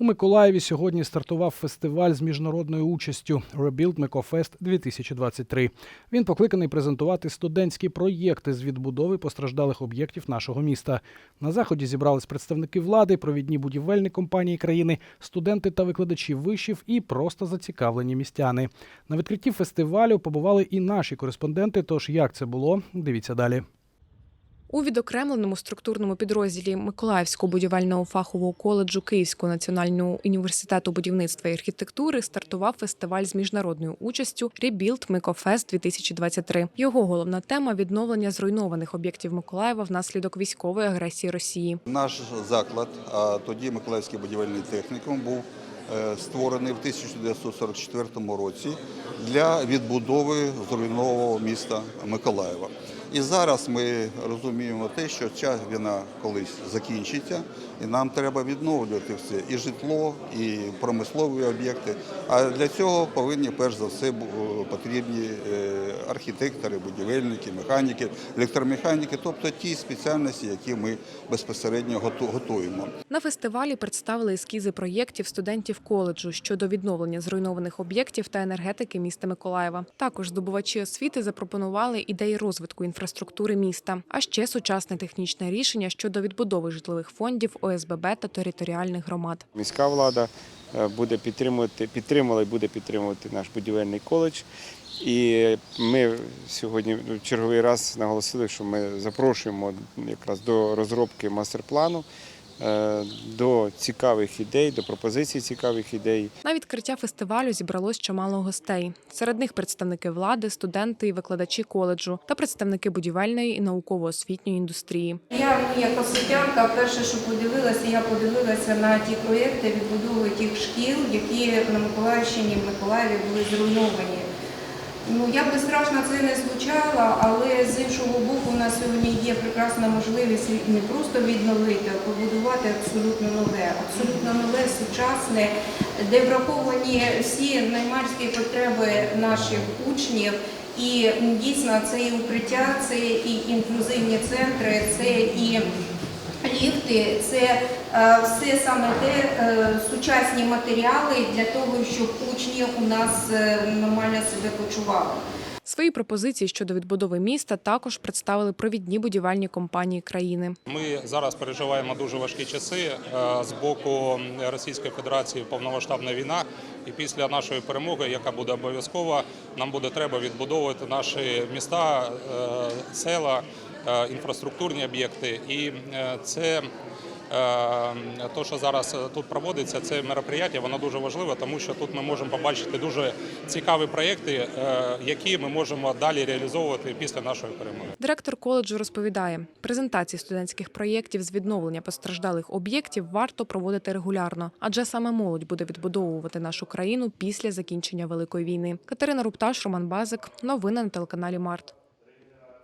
У Миколаєві сьогодні стартував фестиваль з міжнародною участю Rebuild Микофест 2023. Він покликаний презентувати студентські проєкти з відбудови постраждалих об'єктів нашого міста. На заході зібрались представники влади, провідні будівельні компанії країни, студенти та викладачі вишів і просто зацікавлені містяни. На відкритті фестивалю побували і наші кореспонденти. Тож як це було, дивіться далі. У відокремленому структурному підрозділі Миколаївського будівельного фахового коледжу Київського національного університету будівництва і архітектури стартував фестиваль з міжнародною участю Rebuild Микофест 2023. Його головна тема відновлення зруйнованих об'єктів Миколаєва внаслідок військової агресії Росії. Наш заклад, а тоді Миколаївський будівельний технікум, був е, створений в 1944 році для відбудови зруйнованого міста Миколаєва. І зараз ми розуміємо те, що ця війна колись закінчиться, і нам треба відновлювати все і житло, і промислові об'єкти. А для цього повинні перш за все потрібні е, архітектори, будівельники, механіки, електромеханіки, тобто ті спеціальності, які ми безпосередньо готуємо. На фестивалі представили ескізи проєктів студентів коледжу щодо відновлення зруйнованих об'єктів та енергетики міста Миколаєва. Також здобувачі освіти запропонували ідеї розвитку інфраструктури міста, а ще сучасне технічне рішення щодо відбудови житлових фондів ОСББ та територіальних громад. Міська влада е, буде підтримувати, підтримала і буде підтримувати наш будівельний коледж. І ми сьогодні в черговий раз наголосили, що ми запрошуємо якраз до розробки мастер-плану, до цікавих ідей, до пропозицій цікавих ідей. На відкриття фестивалю зібралось чимало гостей. Серед них представники влади, студенти і викладачі коледжу та представники будівельної і науково-освітньої індустрії. Я як освітянка, перше, що подивилася, я подивилася на ті проєкти відбудови тих шкіл, які на Миколаївщині в Миколаєві були зруйновані. Ну, як би страшно це не звучало, але з іншого боку, у нас сьогодні є прекрасна можливість не просто відновити, а побудувати абсолютно нове, абсолютно нове, сучасне, де враховані всі наймарські потреби наших учнів. І дійсно це і укриття, це і інклюзивні центри, це і ліфти, це е, все саме те е, сучасні матеріали для того, щоб учні у нас е, нормально себе почували. Свої пропозиції щодо відбудови міста також представили провідні будівельні компанії країни. Ми зараз переживаємо дуже важкі часи Е, з боку Російської Федерації повномасштабна війна. І після нашої перемоги, яка буде обов'язкова, нам буде треба відбудовувати наші міста, е, села, е, інфраструктурні об'єкти. І це те, що зараз тут проводиться, це мероприятие, воно дуже важливе, тому що тут ми можемо побачити дуже цікаві проєкти, е, які ми можемо далі реалізовувати після нашої перемоги. Директор коледжу розповідає, презентації студентських проєктів з відновлення постраждалих об'єктів варто проводити регулярно, адже саме молодь буде відбудовувати нашу країну після закінчення великої війни. Катерина Рупташ, Роман Базик. Новини на телеканалі Март.